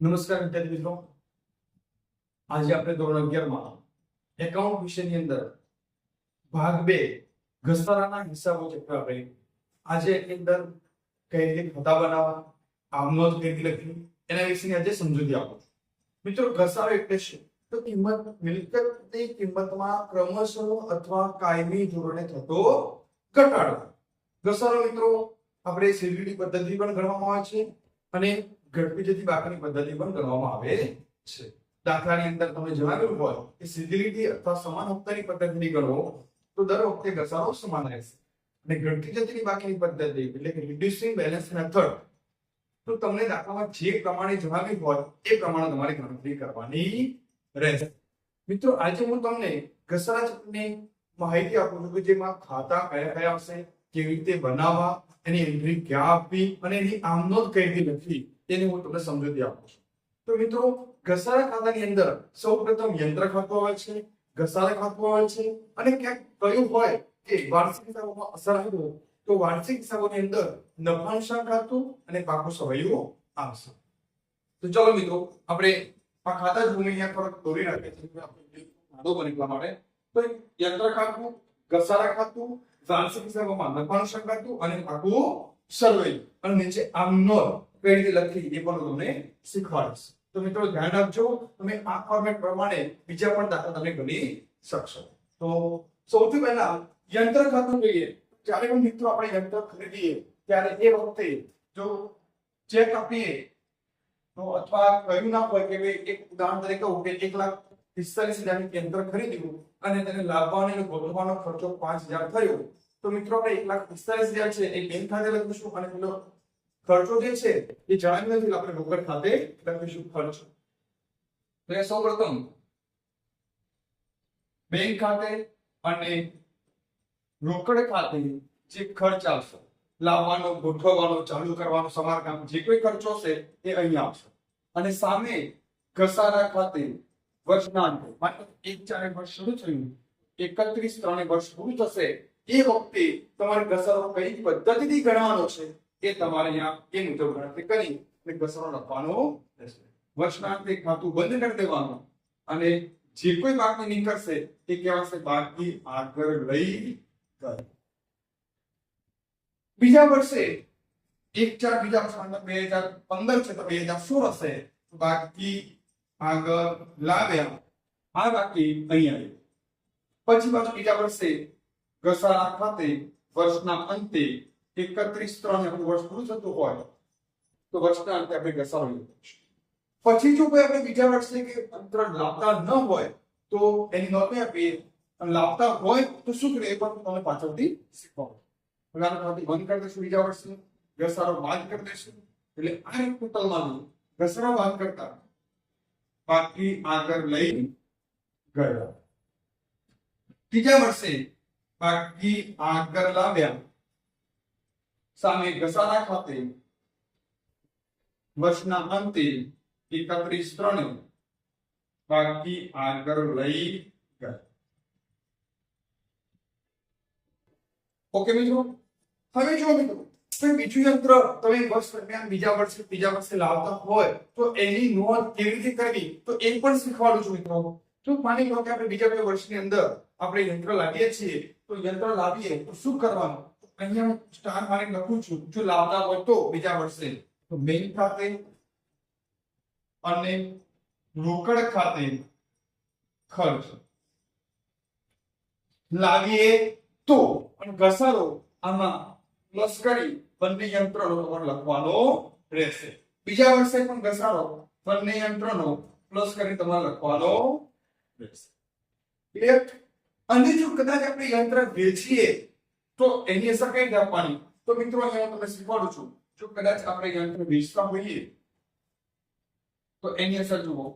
નમસ્કાર વિદ્યાર્થી મિત્રો. આજે આપણે ધોરણ અગિયારમાં એકાઉન્ટ વિષયની અંદર ભાગ બે ઘસારાના હિસાબો ચેપ્ટર આપણે આજે એની અંદર કઈ રીતે ખાતા બનાવવા આમનોંધ કઈ રીતે લખવી એના વિશેની આજે સમજૂતી આપો મિત્રો, ઘસારો એટલે શું? તો કિંમત મિલકતની કિંમતમાં ક્રમશઃ અથવા કાયમી ધોરણે થતો ઘટાડો. ઘસારો મિત્રો, આપણે સીવીડી પદ્ધતિ પણ ગણવામાં આવે છે અને ઘટતી જતી બાકીની પદ્ધતિ પણ કરવામાં આવે છે. દાખલાની અંદર તમે જણાવ્યું હોય કે સીધી અથવા સમાન હપ્તાની પદ્ધતિ ગણો તો દર વખતે ઘસારો સમાન રહેશે. અને ઘટતી જતીની બાકીની પદ્ધતિ એટલે કે રિડ્યુસિંગ બેલેન્સ મેથડ તો તમને દાખલામાં જે પ્રમાણે જણાવ્યું હોય, એ પ્રમાણે તમારે ગણતરી કરવાની રહેશે. મિત્રો, આજે હું તમને ઘસારા ચક્રની માહિતી આપું છું કે જેમાં ખાતા કયા કયા હશે, કેવી રીતે બનાવવા, એની એન્ટ્રી ક્યાં આપવી અને એની આમનોંધ કઈ રીતે લખવી તેની હું તમને સમજૂતી આપું છું. તો મિત્રો, ઘસારા ખાતાની અંદર સૌપ્રથમ યંત્ર ખાતું આવે છે, ઘસારા ખાતું આવે છે અને ક્યાંક કયું હોય કે વાર્ષિક હિસાબોમાં અસર આવ્યો તો વાર્ષિક હિસાબોની અંદર નફાંશા ખાતું અને પાકો સવૈયો આવશે. તો ચલો મિત્રો, આપણે આ ખાતા જ ભૂમિ અહીંયા થોડોક દોરી રાખીએ છીએ આપણે નાનો બને માટે. તો યંત્ર ખાતું, ઘસારા ખાતું, વાર્ષિક હિસાબોમાં નફાંશા ખાતું અને પાકું સર્વે અને નીચે આમ આમનોર કઈ રીતે લખી એ પણ હું તમને શીખવાડીશ તો મિત્રો ધ્યાન રાખજો, તમે આ ફોર્મેટ પ્રમાણે બીજા પણ દાખલા તમે ગણી શકશો. તો સૌથી પહેલા યંત્ર ખાતું જોઈએ. જ્યારે પણ મિત્રો આપણે યંત્ર ખરીદીએ, ત્યારે એ વખતે જો ચેક આપીએ, તો અથવા કહ્યું ના હોય કે એક ઉદાહરણ તરીકે કહું કે એક લાખ પિસ્તાલીસ હજારનું યંત્ર ખરીદ્યું અને તેને લાવવાનો અને ગોઠવવાનો ખર્ચો પાંચ હજાર થયો, તો મિત્રો આપણે એક લાખ પિસ્તાલીસ હજાર છે એ બેંક ખાતે લખીશું અને પેલો ખર્ચો જે છે, એ જણાવ્યું નથી આપણે રોકડ ખાતે લખીશું ખર્ચો તો એ સૌપ્રથમ બેંક ખાતે અને રોકડ ખાતે જે ખર્ચ આવશે, લાવવાનો, ગોઠવવાનો, ચાલુ કરવાનો, સમારકામ, જે કોઈ ખર્ચો છે એ અહીંયા આવશે. અને સામે ઘસારા ખાતે વર્ષના અંતે, માત્ર એક ચાર વર્ષ શરૂ થયું, એકત્રીસ ત્રણે વર્ષ પૂરું થશે, એ વખતે તમારે ઘસારો કઈ પદ્ધતિથી ગણવાનો છે? એ તમારે અહીંયા એ મુજબ ગણતરી કરી અને ઘસારો લખવાનો રહેશે. વર્ષના અંતે ખાતું બંધ કરી દેવાનું અને જે કોઈ બાકી નીકળશે એ કહેવાશે બાકી આગળ લઈ ગઈ. બીજા વર્ષે એક ચાર બીજા વર્ષ મતલબ બે હજાર પંદર છે તો બે હજાર સોળ હશે બાકી આગળ લાવ્યા. આ બાકી અહીં આવ્યું પછી પાછું બીજા વર્ષે ઘસારા ખાતે વર્ષના અંતે એકત્રીસ ત્રણ આપણું વર્ષ પૂરું થતું હોય, તો વર્ષના અંતે આપણે ઘસારો પછી જો કોઈ આપણે બીજા વર્ષે કે અંતર લાવતા ન હોય, તો એની નોંધ નહીં આપીએ. અને લાવતા હોય તો શું કરીએ? એ પણ તમને પાછળથી શીખવાડું. પગાર બંધ કરી દઈશું બીજા વર્ષે ઘસારો બાદ કરી દઈશું. એટલે આ એક ટોટલમાં ઘસારો બાદ કરતા બાકી આગળ લઈ ગયા. ત્રીજા વર્ષે બાકી આગળ લાવ્યા. સામે ઘસારા ખાતે વર્ષના અંતે એકત્રીસ ત્રણે બાકી આગળ લઈ ગયા ઓકે મિત્રો હવે જો મિત્રો, કોઈ બીજું યંત્ર તમે વર્ષ દરમિયાન બીજા વર્ષે, ત્રીજા વર્ષે લાવતા હોય, તો એની નોંધ કેવી રીતે કરવી, તો એ પણ શીખવાડું છું મિત્રો. તો માની લો કે આપણે બીજા કોઈ વર્ષની અંદર આપણે યંત્ર લાવીએ છીએ, તો યંત્ર લાવીએ તો શું કરવાનું? અહીંયા સ્ટાર મારી લખું છું. જો લાવતા હોય તો બીજા વર્ષે. તો બેંક ખાતે અને રોકડ ખાતે ખર્ચ. લાવીએ તો. અને ઘસારો આમાં પ્લસ કરી બંને યંત્રનો તમારે લખવાનો રહેશે. બીજા વર્ષે પણ ઘસારો બંને યંત્રનો પ્લસ કરી તમારે લખવાનો રહેશે. અને જો કદાચ આપણે યંત્ર વેચીએ તો એની અસર કઈ રીતે આપવાની? તો મિત્રો, અહીંયા તમને શીખવાડું છું. જો કદાચ આપણે યંત્ર વેચતા હોઈએ, તો એની અસર જુઓ.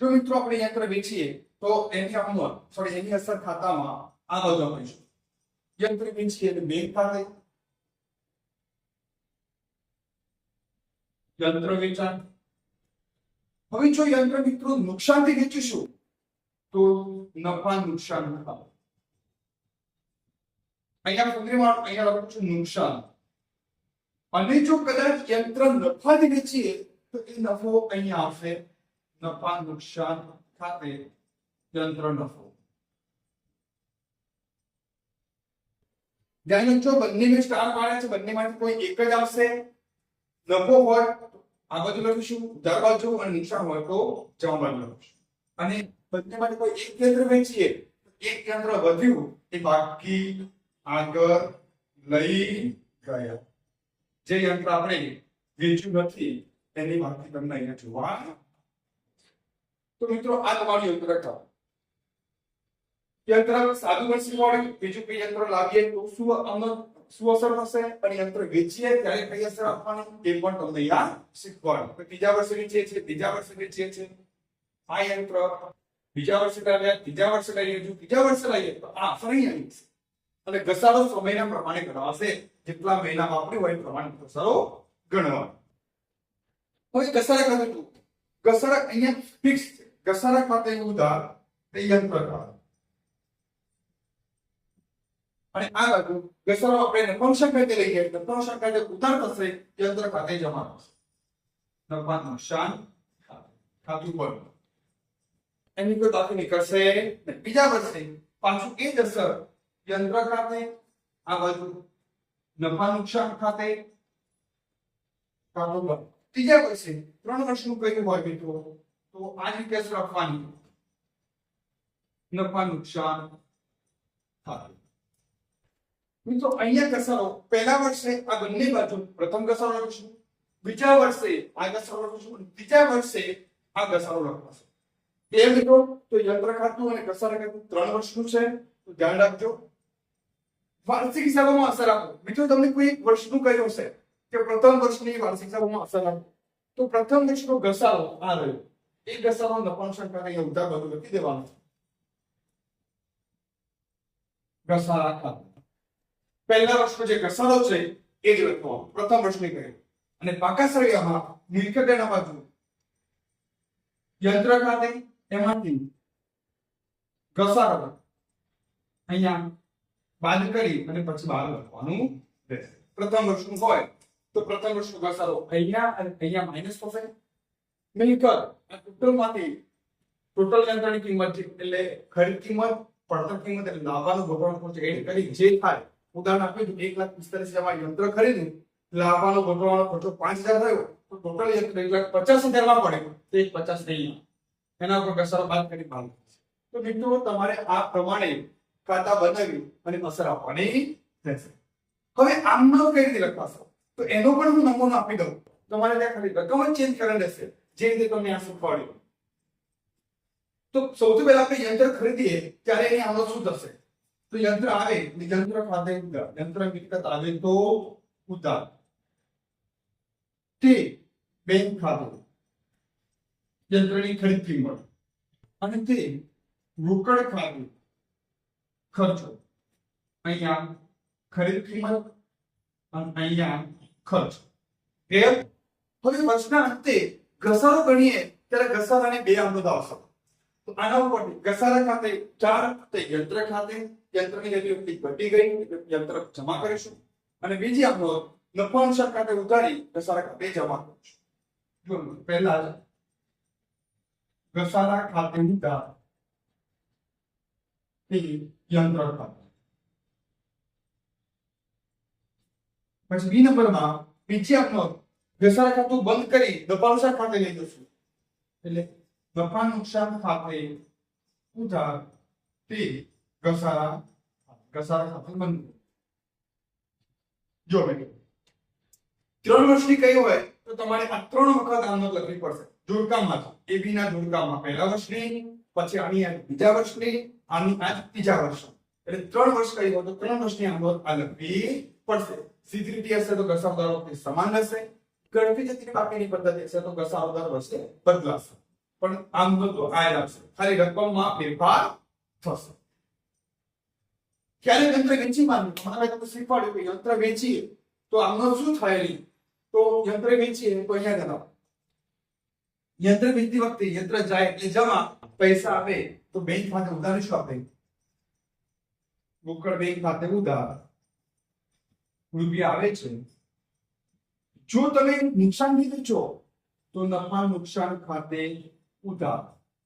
જો મિત્રો, આપણે યંત્ર વેચીએ, તો એની અમલ સોરી એની અસર ખાતામાં આ બાજુ આપીશું યંત્ર વેચીએ એટલે બેંક ખાતે. યંત્ર વેચાણ. હવે જો યંત્ર મિત્રો નુકસાનથી વેચીશું, તો નફા નુકસાન ખાતું અહીંયા ફકરીમાં અહીંયા લખું છું નુકસાન અને જો કદાચ યંત્ર નફાથી વેચીએ તો એ નફો અહીંયા આવશે. નફા, નુકસાન ખાતે યંત્ર નફો. ધ્યાન રાખજો બંને મેં સ્ટાર પાડ્યા છે, બંનેમાંથી કોઈ એક જ આવશે. નફો હોય, આ બાજુ લખીશું ઉધાર બાજુ અને નુકસાન હોય, તો જમા બાજુ લખીશું. અને બંનેમાંથી કોઈ એક કેન્દ્ર વેચીએ એક કેન્દ્ર વધ્યું, એ બાકી આગળ લઈ ગયા. જે યંત્ર આપણે વેચ્યું નથી એની માહિતી તમને અહીંયા જોવા. તો મિત્રો, આ તમારું યંત્ર ખાવ યંત્ર સાદું વર્ષી શીખવાડ્યું બીજું કઈ યંત્ર લાવીએ તો શું અમલ, શું અસર થશે? અને યંત્ર વેચીએ ત્યારે કઈ અસર આપવાની એ પણ તમને યાદ શીખવાનું તો ત્રીજા વર્ષે વેચીએ છીએ બીજા વર્ષે વેચીએ છીએ. આ યંત્ર બીજા વર્ષે લાવ્યા, ત્રીજા વર્ષે લઈએ જો ત્રીજા વર્ષે લઈએ તો આ અસર અહીં છે. અને ઘસારો સમયના પ્રમાણે ગણવાશે. જેટલા મહિના આપણે હોય એ પ્રમાણે ઘસારો ગણવાનો. હવે ઘસારા ખાતે શું? ઘસારા અહીંયા ફિક્સ છે. ઘસારા ખાતે તે યંત્ર ખાતે અને આ બાજુ ઘસારો આપણે ફંક્શન ખાતે લઈએ એટલે ફંક્શન ખાતે ઉધાર થશે, યંત્ર ખાતે જમા થશે નફા નુકસાન. ખાતું પર એની કોઈ બાકી નીકળશે બીજા વર્ષે પાછું એ જ અસર યંત્ર ખાતે આ બાજુ નફા નુકસાન ખાતે ત્રીજા વર્ષે ત્રણ વર્ષનું કયું હોય મિત્રો, તો આ રીતે રાખવાની. નફા નુકસાન ખાતે. મિત્રો, અહીંયા ઘસારો. પહેલા વર્ષે આ બંને બાજુ પ્રથમ ઘસારો લખીશું બીજા વર્ષે આ ઘસારો લખીશું ત્રીજા વર્ષે આ ઘસારો લખવાશે એ મિત્રો, તો યંત્ર ખાતું અને ઘસારા ખાતું ત્રણ વર્ષનું છે, તો ધ્યાન રાખજો. વાર્ષિક હિસાબોમાં અસર આપો મિત્રો તમને કોઈ એક વર્ષનું કહ્યું હશે કે પ્રથમ વર્ષની વાર્ષિક હિસાબોમાં અસર આપો તો પ્રથમ વર્ષનો ઘસારો આ રહ્યો એ ઘસારો નફાનુસાર કરે અહીંયા ઉધાર બાજુ લખી દેવાનો ઘસારા ખાતું પહેલા વર્ષનો જે ઘસારો છે એ જ લખવાનો પ્રથમ વર્ષની કહે અને પાકા સળિયામાં મિલકતના બાજુ યંત્ર ખાતે એમાંથી ઘસારો અહીંયા બાદ કરી અને પછી બહાર લખવાનું રહેશે. પ્રથમ વર્ષનું હોય તો પ્રથમ વર્ષનો ઘસારો અહીંયા અને અહીંયા માઇનસ થશે. મિલકત આ ટોટલમાંથી ટોટલ યંત્રની કિંમત છે, એટલે ખરીદ કિંમત, પડતર કિંમત એટલે લાવવાનું ગોઠવણ ખર્ચ એડ કરી જે થાય. ઉદાહરણ આપ્યું એક લાખ પિસ્તાલીસ હજાર યંત્ર ખરીદ્યું લાવવાનો ગોઠવવાનો ખર્ચો પાંચ હજાર થયો. તો ટોટલ એક લાખ પચાસ હજારમાં પડે. તો એક પચાસ નહીં એના ઉપર ઘસારો બાદ કરી ભાગ તો મિત્રો, તમારે આ પ્રમાણે ખાતા બનાવી અને અસર આપવાની રહેશે. હવે આમનો કઈ રીતે લખવાશો? તો એનો પણ હું નમૂનો આપી દઉં. તમારે ત્યાં ખાલી રકમ જ ચેન્જ કરવાની રહેશે. જે રીતે તમને આ શીખવાડ્યું. તો સૌથી પહેલા આપણે યંત્ર ખરીદીએ, ત્યારે એની આમનો શું થશે? તો યંત્ર આવે યંત્ર ખાતે યંત્ર મિલકત આવે તો ઉધાર તે બેંક ખાતું. યંત્રની ખરીદ કિંમત અને તે રોકડ ખાતું. ખર્ચો. અહીંયા ખરીદ કિંમત અને અહીંયા ખર્ચ. ક્લિયર હવે વર્ષના અંતે ઘસારો ગણીએ ત્યારે ઘસારાને બે આમદોદ આવશે. તો આના ઉપર ઘસારા ખાતે ચાર તે યંત્ર ખાતે યંત્રની જેટલી ઘટી ગઈ યંત્ર જમા કરીશું. અને બીજી આપણો નફા અનુસાર ખાતે ઉતારી ઘસારા ખાતે જમા કરીશું. જો પહેલા ઘસારા ખાતે ઉતાર તે યંત્ર પછી બી નંબરમાં આપણો ઘસારા ખાતું બંધ કરી નફા અનુસાર ખાતે લઈ જશું. એટલે નફા નુકસાન ખાતે ઉધાર તે ઘસારા ઘસારા ખાતે બંધ જો મિત્રો, ત્રણ વર્ષની કઈ હોય તો તમારે આ ત્રણ વખત આમનોંધ લખવી પડશે. જોડકામમાં એ બી ના જોડકામમાં. પહેલા વર્ષની પછી આની બીજા વર્ષની, આની આ ત્રીજા વર્ષ. એટલે ત્રણ વર્ષ કહી તો ત્રણ વર્ષની આમનોંધ આ લખવી પડશે. સીધી રીતે હશે તો ઘસાવ દર સમાન હશે. ગણતરી જતી બાકીની પદ્ધતિ હશે તો ઘસાવ દર વર્ષે બદલાશે. પણ આમ તો આ લાગશે ખાલી રકમમાં ફેરફાર થશે. ક્યારે યંત્ર વેચી માંગ્યું મને તમને શીખવાડ્યું કે યંત્ર વેચીએ. તો આમનો શું થયેલી? તો યંત્ર વેચીએ, તો અહીંયા ગણાવો યંત્ર વેચતી વખતે યંત્ર જાય એટલે જમા પૈસા આવે તો બેંક ખાતે ઉધાર શું આપે રોકડ બેંક ખાતે ઉધાર રૂપિયા આવે છે જો તમે નુકસાનથી વેચો તો નફા નુકસાન ખાતે ઉધાર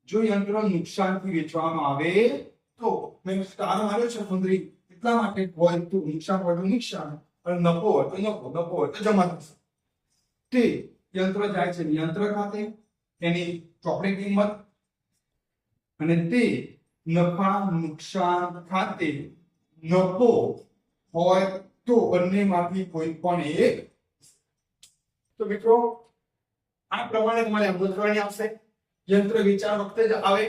જો યંત્ર નુકસાનથી વેચવામાં આવે તો મેં સ્ટાર માર્યો છે સુંદરી એટલા માટે હોય તો નુકસાન હોય તો નુકસાન અને નફો હોય તો નફો નફો હોય તો જમા થશે તે યંત્ર જાય છે યંત્ર ખાતે એની ચોપડી કિંમત અને તે નફા નુકસાન ખાતે નફો હોય તો બંનેમાંથી કોઈ પણ એક. તો મિત્રો, આ પ્રમાણે તમારે અમૃત કરવાની આવશે. યંત્ર વિચાર વખતે જ આવે.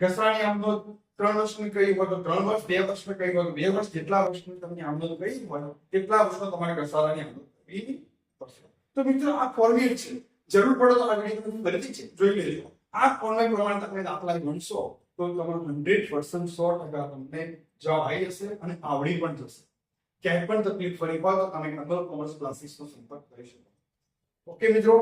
ઘસાણી આમનો ત્રણ વર્ષની કહી હોય તો ત્રણ વર્ષ, બે વર્ષની કહી હોય તો બે વર્ષ, જેટલા વર્ષની તમને આમનોંધ કહી હોય, તેટલા વર્ષનો તમારે ઘસારાની આમનોંધ કરવી પડશે. તો મિત્રો, આ ફોર્મ્યુલ છે. જરૂર પડે તો આ તમે ફરીથી છે. જોઈ લેજો. આ ઓનલાઈન પ્રમાણે તમે દાખલા ગણશો, તો તમારું હંડ્રેડ પર્સન્ટ સો ટકા તમને જવાબ આવી જશે અને આવડી પણ જશે. ક્યાંય પણ તકલીફ ફરી પાડો તમે નંબર કોમર્સ ક્લાસીસનો સંપર્ક કરી શકો. ઓકે મિત્રો.